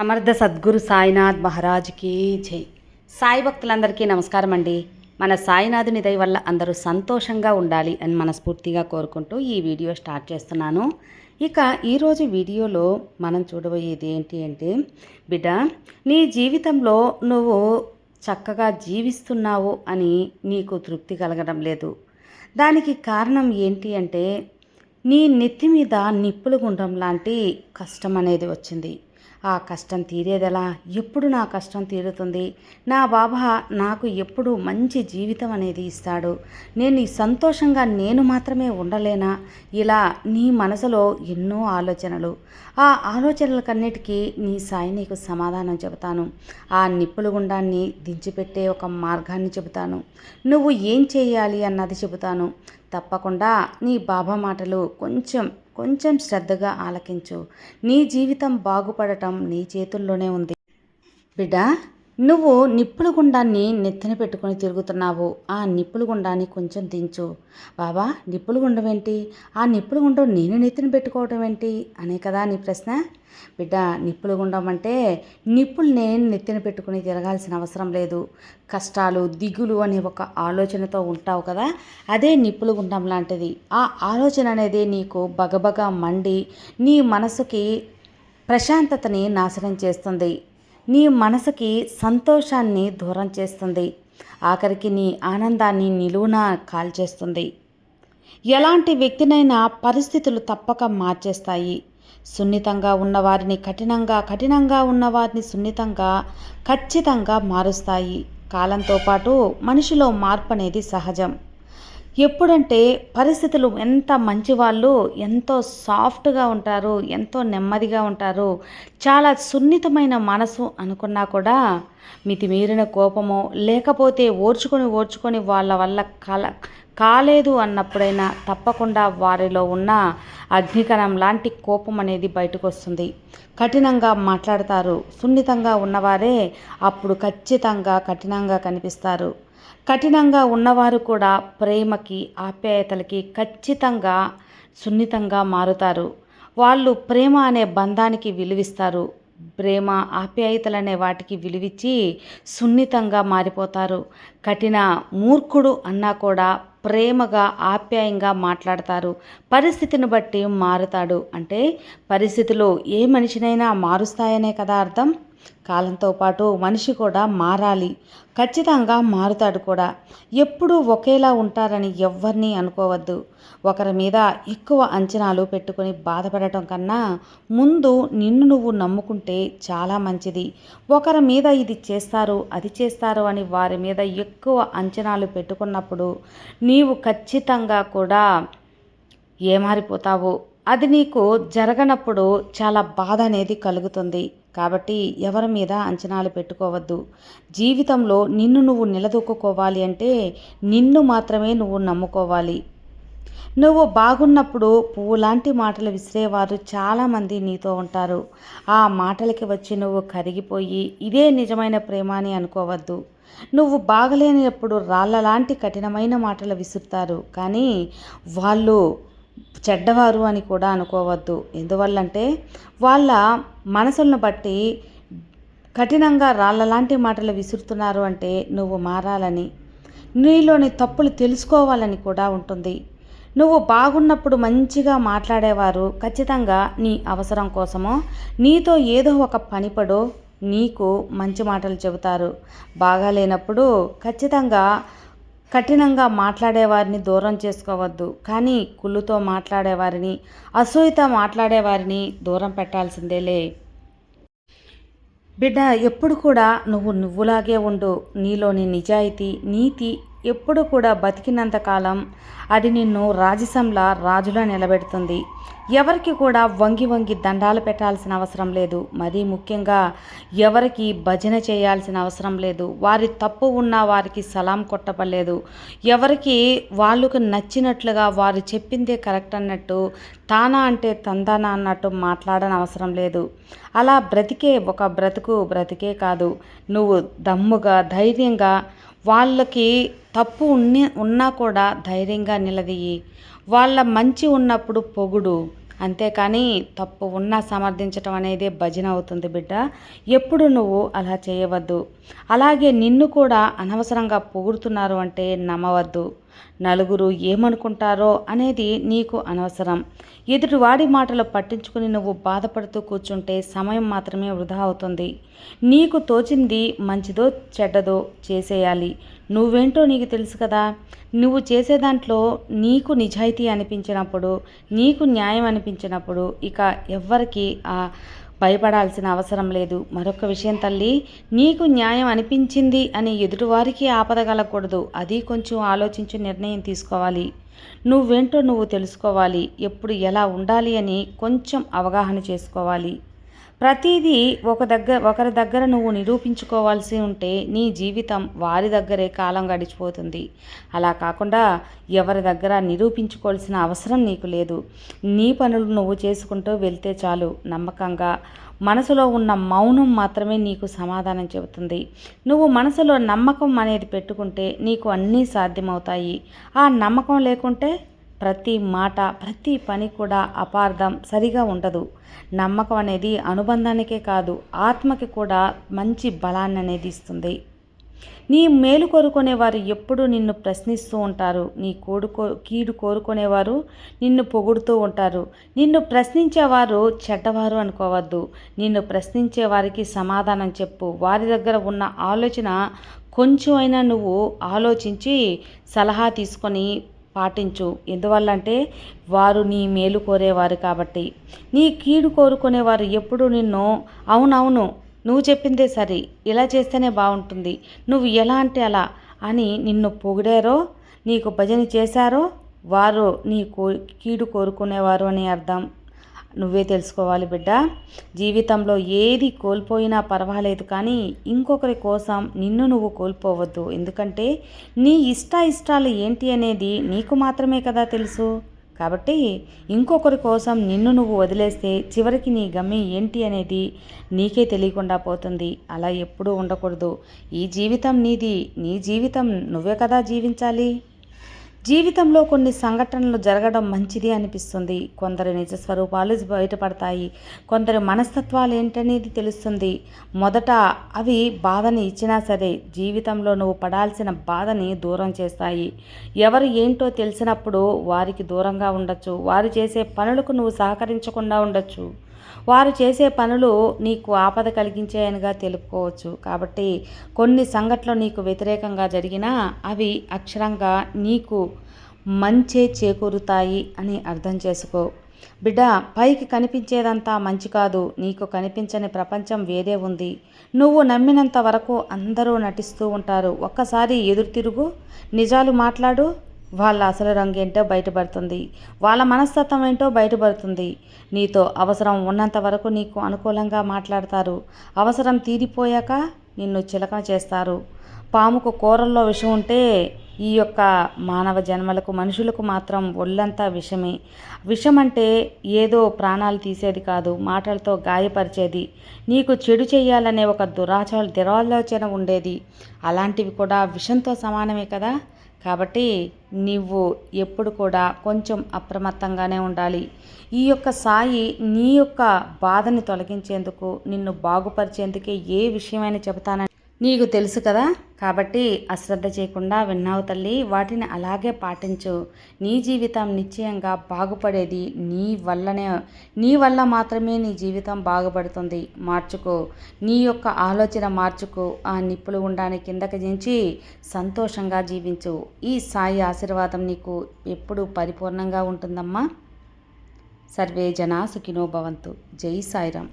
సమర్థ సద్గురు సాయినాథ్ మహారాజ్కి జై. సాయి భక్తులందరికీ నమస్కారం అండి. మన సాయినాథుని దయ వల్ల అందరూ సంతోషంగా ఉండాలి అని మనస్ఫూర్తిగా కోరుకుంటూ ఈ వీడియో స్టార్ట్ చేస్తున్నాను. ఇక ఈరోజు వీడియోలో మనం చూడబోయేది ఏంటి అంటే బిడ్డ నీ జీవితంలో నువ్వు చక్కగా జీవిస్తున్నావు అని నీకు తృప్తి కలగడం లేదు. దానికి కారణం ఏంటి అంటే నీ నెత్తి మీద నిప్పులు గుండం లాంటి కష్టం అనేది వచ్చింది. ఆ కష్టం తీరేదెలా? ఎప్పుడు నా కష్టం తీరుతుంది? నా బాబా నాకు ఎప్పుడు మంచి జీవితం అనేది ఇస్తాడు. నేను సంతోషంగా నేను మాత్రమే ఉండలేనా? ఇలా నీ మనసులో ఎన్నో ఆలోచనలు. ఆ ఆలోచనలకన్నిటికీ నీ సాయి నీకు సమాధానం చెబుతాను. ఆ నిప్పుల గుండాన్ని దించిపెట్టే ఒక మార్గాన్ని చెబుతాను. నువ్వు ఏం చేయాలి అన్నది చెబుతాను. తప్పకుండా నీ బాబా మాటలు కొంచెం కొంచెం శ్రద్ధగా ఆలకించు. నీ జీవితం బాగుపడటం నీ చేతుల్లోనే ఉంది. బిడ్డ నువ్వు నిప్పుల గుండాన్ని నెత్తిన పెట్టుకొని తిరుగుతున్నావు. ఆ నిప్పుల గుండాన్ని కొంచెం దించు. బాబా నిప్పుల గుండం ఏంటి? ఆ నిప్పుల గుండం నేను నెత్తిన పెట్టుకోవడం ఏంటి? అనే కదా నీ ప్రశ్న. బిడ్డ నిప్పుల గుండం అంటే నిప్పులు నేను నెత్తిన పెట్టుకుని తిరగాల్సిన అవసరం లేదు. కష్టాలు దిగులు అనే ఒక ఆలోచనతో ఉంటావు కదా? అదే నిప్పుల గుండం లాంటిది. ఆ ఆలోచన అనేది నీకు బగబగా మండి నీ మనసుకి ప్రశాంతతని నాశనం చేస్తుంది. నీ మనసుకి సంతోషాన్ని దూరం చేస్తుంది. ఆఖరికి నీ ఆనందాన్ని నిలువున కాల్చేస్తుంది. ఎలాంటి వ్యక్తినైనా పరిస్థితులు తప్పక మార్చేస్తాయి. సున్నితంగా ఉన్నవారిని కఠినంగా కఠినంగా ఉన్నవారిని సున్నితంగా ఖచ్చితంగా మారుస్తాయి. కాలంతో పాటు మనిషిలో మార్పు అనేది సహజం. ఎప్పుడంటే పరిస్థితులు ఎంత మంచి వాళ్ళు ఎంతో సాఫ్ట్గా ఉంటారు ఎంతో నెమ్మదిగా ఉంటారు చాలా సున్నితమైన మనసు అనుకున్నా కూడా మితిమీరిన కోపమో లేకపోతే ఓర్చుకొని ఓర్చుకొని వాళ్ళ వల్ల కల కాలేదు అన్నప్పుడైనా తప్పకుండా వారిలో ఉన్న అగ్నికణం లాంటి కోపం అనేది బయటకు వస్తుంది కఠినంగా మాట్లాడతారు. సున్నితంగా ఉన్నవారే అప్పుడు ఖచ్చితంగా కఠినంగా కనిపిస్తారు. కఠినంగా ఉన్నవారు కూడా ప్రేమకి ఆప్యాయతలకి ఖచ్చితంగా సున్నితంగా మారుతారు. వాళ్ళు ప్రేమ అనే బంధానికి విలువిస్తారు. ప్రేమ ఆప్యాయతలనే వాటికి విలువిచ్చి సున్నితంగా మారిపోతారు. కఠిన మూర్ఖుడు అన్నా కూడా ప్రేమగా ఆప్యాయంగా మాట్లాడతారు. పరిస్థితిని బట్టి మారుతాడు. అంటే పరిస్థితులు ఏ మనిషినైనా మారుస్తాయనే కదా అర్థం? కాలంతో పాటు మనిషి కూడా మారాలి. ఖచ్చితంగా మారుతాడు కూడా. ఎప్పుడూ ఒకేలా ఉంటారని ఎవ్వరినీ అనుకోవద్దు. ఒకరి మీద ఎక్కువ అంచనాలు పెట్టుకొని బాధపడటం కన్నా ముందు నిన్ను నువ్వు నమ్ముకుంటే చాలా మంచిది. ఒకరి మీద ఇది చేస్తారు అది చేస్తారు అని వారి మీద ఎక్కువ అంచనాలు పెట్టుకున్నప్పుడు నీవు ఖచ్చితంగా కూడా ఏమారిపోతావు? అది నీకు జరగనప్పుడు చాలా బాధ అనేది కలుగుతుంది. కాబట్టి ఎవరి మీద అంచనాలు పెట్టుకోవద్దు. జీవితంలో నిన్ను నువ్వు నిలదొక్కుకోవాలి అంటే నిన్ను మాత్రమే నువ్వు నమ్ముకోవాలి. నువ్వు బాగున్నప్పుడు పువ్వు లాంటి మాటలు విసిరేవారు చాలామంది నీతో ఉంటారు. ఆ మాటలకి వచ్చి నువ్వు కరిగిపోయి ఇదే నిజమైన ప్రేమ అని అనుకోవద్దు. నువ్వు బాగలేనప్పుడు రాళ్ళ లాంటి కఠినమైన మాటలు విసురుతారు. కానీ వాళ్ళు చెడ్డవారు అని కూడా అనుకోవద్దు. ఎందువల్లంటే వాళ్ళ మనసులను బట్టి కఠినంగా రాళ్ళ లాంటి మాటలు విసురుతున్నారు అంటే నువ్వు మారాలని నీలోని తప్పులు తెలుసుకోవాలని కూడా ఉంటుంది. నువ్వు బాగున్నప్పుడు మంచిగా మాట్లాడేవారు ఖచ్చితంగా నీ అవసరం కోసమో నీతో ఏదో ఒక పనిపడో నీకు మంచి మాటలు చెబుతారు. బాగాలేనప్పుడు ఖచ్చితంగా కఠినంగా మాట్లాడేవారిని దూరం చేసుకోవద్దు. కానీ కుళ్ళుతో మాట్లాడేవారిని అసూయతో మాట్లాడేవారిని దూరం పెట్టాల్సిందేలే. బిడ్డ ఎప్పుడు కూడా నువ్వు నువ్వులాగే ఉండు. నీలోని నిజాయితీ నీతి ఎప్పుడు కూడా బతికినంత కాలం అది నిన్ను రాజసంలా రాజులా నిలబెడుతుంది. ఎవరికి కూడా వంగి వంగి దండాలు పెట్టాల్సిన అవసరం లేదు. మరీ ముఖ్యంగా ఎవరికి భజన చేయాల్సిన అవసరం లేదు. వారి తప్పు ఉన్న వారికి సలాం కొట్టపడలేదు ఎవరికి వాళ్ళకు నచ్చినట్లుగా వారు చెప్పిందే కరెక్ట్ అన్నట్టు తానా అంటే తందానా అన్నట్టు మాట్లాడని అవసరం లేదు. అలా బ్రతికే ఒక బ్రతుకు బ్రతికే కాదు. నువ్వు దమ్ముగా ధైర్యంగా వాళ్ళకి తప్పు ఉన్ని ఉన్నా కూడా ధైర్యంగా నిలదీయి. వాళ్ళ మంచి ఉన్నప్పుడు పొగుడు. అంతేకాని తప్పు ఉన్నా సమర్థించటం అనేది భజన అవుతుంది బిడ్డ. ఎప్పుడు నువ్వు అలా చేయవద్దు. అలాగే నిన్ను కూడా అనవసరంగా పొగుడుతున్నారు అంటే నమ్మవద్దు. నలుగురు ఏమనుకుంటారో అనేది నీకు అనవసరం. ఎదుటివాడి మాటలు పట్టించుకుని నువ్వు బాధపడుతూ కూర్చుంటే సమయం మాత్రమే వృధా అవుతుంది. నీకు తోచింది మంచిదో చెడ్డదో చేసేయాలి. నువ్వేంటో నీకు తెలుసు కదా. నువ్వు చేసే దాంట్లో నీకు నిజాయితీ అనిపించినప్పుడు నీకు న్యాయం అనిపించినప్పుడు ఇక ఎవ్వరికి ఆ భయపడాల్సిన అవసరం లేదు. మరొక విషయం తల్లి నీకు న్యాయం అనిపించింది అని ఎదుటివారికి ఆపద కలగకూడదు. అది కొంచెం ఆలోచించి నిర్ణయం తీసుకోవాలి. నువ్వేంటో నువ్వు తెలుసుకోవాలి. ఎప్పుడు ఎలా ఉండాలి అని కొంచెం అవగాహన చేసుకోవాలి. ప్రతిదీ ఒక దగ్గర ఒకరి దగ్గర నువ్వు నిరూపించుకోవాల్సి ఉంటే నీ జీవితం వారి దగ్గరే కాలం గడిచిపోతుంది. అలా కాకుండా ఎవరి దగ్గర నిరూపించుకోవాల్సిన అవసరం నీకు లేదు. నీ పనులు నువ్వు చేసుకుంటూ వెళ్తే చాలు నమ్మకంగా. మనసులో ఉన్న మౌనం మాత్రమే నీకు సమాధానం చెబుతుంది. నువ్వు మనసులో నమ్మకం అనేది పెట్టుకుంటే నీకు అన్నీ సాధ్యమవుతాయి. ఆ నమ్మకం లేకుంటే ప్రతి మాట ప్రతి పని కూడా అపార్థం సరిగా ఉండదు. నమ్మకం అనేది అనుబంధానికే కాదు ఆత్మకి కూడా మంచి బలాన్ని అనేది ఇస్తుంది. నీ మేలు కోరుకునేవారు ఎప్పుడూ నిన్ను ప్రశ్నిస్తూ ఉంటారు. నీ కోడుకో కీడు కోరుకునేవారు నిన్ను పొగుడుతూ ఉంటారు. నిన్ను ప్రశ్నించేవారు చెడ్డవారు అనుకోవద్దు. నిన్ను ప్రశ్నించే వారికి సమాధానం చెప్పు. వారి దగ్గర ఉన్న ఆలోచన కొంచెం అయినా నువ్వు ఆలోచించి సలహా తీసుకొని పాటించు. ఎందువల్లంటే వారు నీ మేలు కోరేవారు కాబట్టి. నీ కీడు కోరుకునేవారు ఎప్పుడు నిన్ను అవునవును నువ్వు చెప్పిందే సరే ఇలా చేస్తేనే బాగుంటుంది నువ్వు ఎలా అంటే అలా అని నిన్ను పొగిడారో నీకు భజన చేశారో వారు నీ కో కీడు కోరుకునేవారు అని అర్థం. నువ్వే తెలుసుకోవాలి బిడ్డ. జీవితంలో ఏది కోల్పోయినా పర్వాలేదు కానీ ఇంకొకరి కోసం నిన్ను నువ్వు కోల్పోవద్దు. ఎందుకంటే నీ ఇష్ట ఇష్టాలు ఏంటి అనేది నీకు మాత్రమే కదా తెలుసు. కాబట్టి ఇంకొకరి కోసం నిన్ను నువ్వు వదిలేస్తే చివరికి నీ గమ్యం ఏంటి అనేది నీకే తెలియకుండా పోతుంది. అలా ఎప్పుడూ ఉండకూడదు. ఈ జీవితం నీది. నీ జీవితం నువ్వే కదా జీవించాలి. జీవితంలో కొన్ని సంఘటనలు జరగడం మంచిది అనిపిస్తుంది. కొందరి నిజ స్వరూపాలు బయటపడతాయి. కొందరి మనస్తత్వాలు ఏంటనేది తెలుస్తుంది. మొదట అవి బాధని ఇచ్చినా సరే జీవితంలో నువ్వు పడాల్సిన బాధని దూరం చేస్తాయి. ఎవరు ఏంటో తెలిసినప్పుడు వారికి దూరంగా ఉండొచ్చు. వారు చేసే పనులకు నువ్వు సహకరించకుండా ఉండొచ్చు. వారు చేసే పనులు నీకు ఆపద కలిగించాయనిగా తెలుపుకోవచ్చు. కాబట్టి కొన్ని సంఘటనలు నీకు వ్యతిరేకంగా జరిగినా అవి అక్షరంగా నీకు మంచే చేకూరుతాయి అని అర్థం చేసుకో. బిడ్డ పైకి కనిపించేదంతా మంచి కాదు. నీకు కనిపించని ప్రపంచం వేరే ఉంది. నువ్వు నమ్మినంత వరకు అందరూ నటిస్తూ ఉంటారు. ఒక్కసారి ఎదురు తిరుగు. నిజాలు మాట్లాడు. వాళ్ళ అసలు రంగు ఏంటో బయటపడుతుంది. వాళ్ళ మనస్తత్వం ఏంటో బయటపడుతుంది. నీతో అవసరం ఉన్నంత వరకు నీకు అనుకూలంగా మాట్లాడతారు. అవసరం తీరిపోయాక నిన్ను చిలకన చేస్తారు. పాముకు కూరల్లో విషం ఉంటే ఈ యొక్క మానవ జన్మలకు మనుషులకు మాత్రం ఒళ్ళంతా విషమే. విషం అంటే ఏదో ప్రాణాలు తీసేది కాదు మాటలతో గాయపరిచేది. నీకు చెడు చేయాలనే ఒక దురాచ దురాలోచన ఉండేది. అలాంటివి కూడా విషంతో సమానమే కదా? కాబట్టి నువ్వు ఎప్పుడు కూడా కొంచెం అప్రమత్తంగానే ఉండాలి. ఈ యొక్క సాయి నీ యొక్క బాధని తొలగించేందుకు నిన్ను బాగుపరిచేందుకే ఏ విషయమైనా చెబుతానని నీకు తెలుసు కదా? కాబట్టి అశ్రద్ధ చేయకుండా విన్నావు తల్లి. వాటిని అలాగే పాటించు. నీ జీవితం నిశ్చయంగా బాగుపడేది నీ వల్లనే నీ వల్ల మాత్రమే నీ జీవితం బాగుపడుతుంది. మార్చుకో. నీ యొక్క ఆలోచన మార్చుకో. ఆ నిప్పులు ఉండాన్ని కిందకి దించి సంతోషంగా జీవించు. ఈ సాయి ఆశీర్వాదం నీకు ఎప్పుడు పరిపూర్ణంగా ఉంటుందమ్మా. సర్వే జనా సుఖినో భవంతు. జై సాయిరామ్.